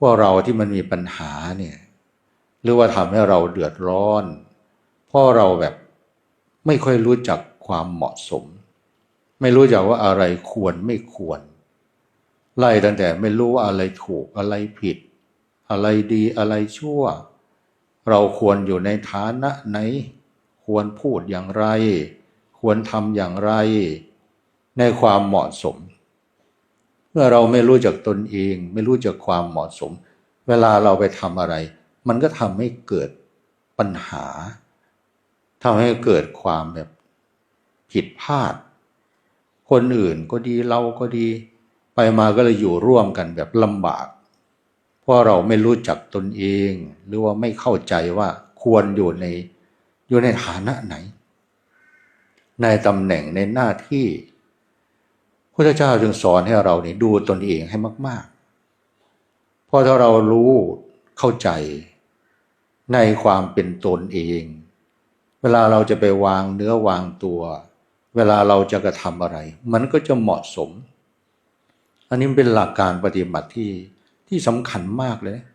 ว่าเราที่มันมีปัญหาเนี่ยหรือว่าทำให้เราเดือดร้อน เพราะเราแบบไม่ค่อยรู้จักความเหมาะสม ไม่รู้จักว่าอะไรควรไม่ควร ไล่ตั้งแต่ไม่รู้ว่าอะไรถูกอะไรผิด อะไรดีอะไรชั่ว เราควรอยู่ในฐานะไหน ควรพูดอย่างไร ควรทำอย่างไร ในความเหมาะสม มื่อเราไม่รู้จักตนเอง ไม่รู้จักความเหมาะสม เวลาเราไปทำอะไร มันก็ทำให้เกิดปัญหาทำให้เกิดความแบบผิดพลาด คนอื่นก็ดีเราก็ดี ไปมาก็เลยอยู่ร่วมกันแบบลำบาก เพราะเราไม่รู้จักตนเอง หรือว่าไม่เข้าใจว่าควรอยู่ในอยู่ในฐานะไหน ในตำแหน่งในหน้าที่ พระเจ้าจึงสอนให้เราเนี่ยดูตนเองให้มาก ๆ เพราะถ้าเรารู้เข้าใจในความเป็นตนเอง เวลาเราจะไปวางเนื้อวางตัว เวลาเราจะกระทำอะไร มันก็จะเหมาะสม อันนี้เป็นหลักการปฏิบัติที่ที่สำคัญมากเลยนะ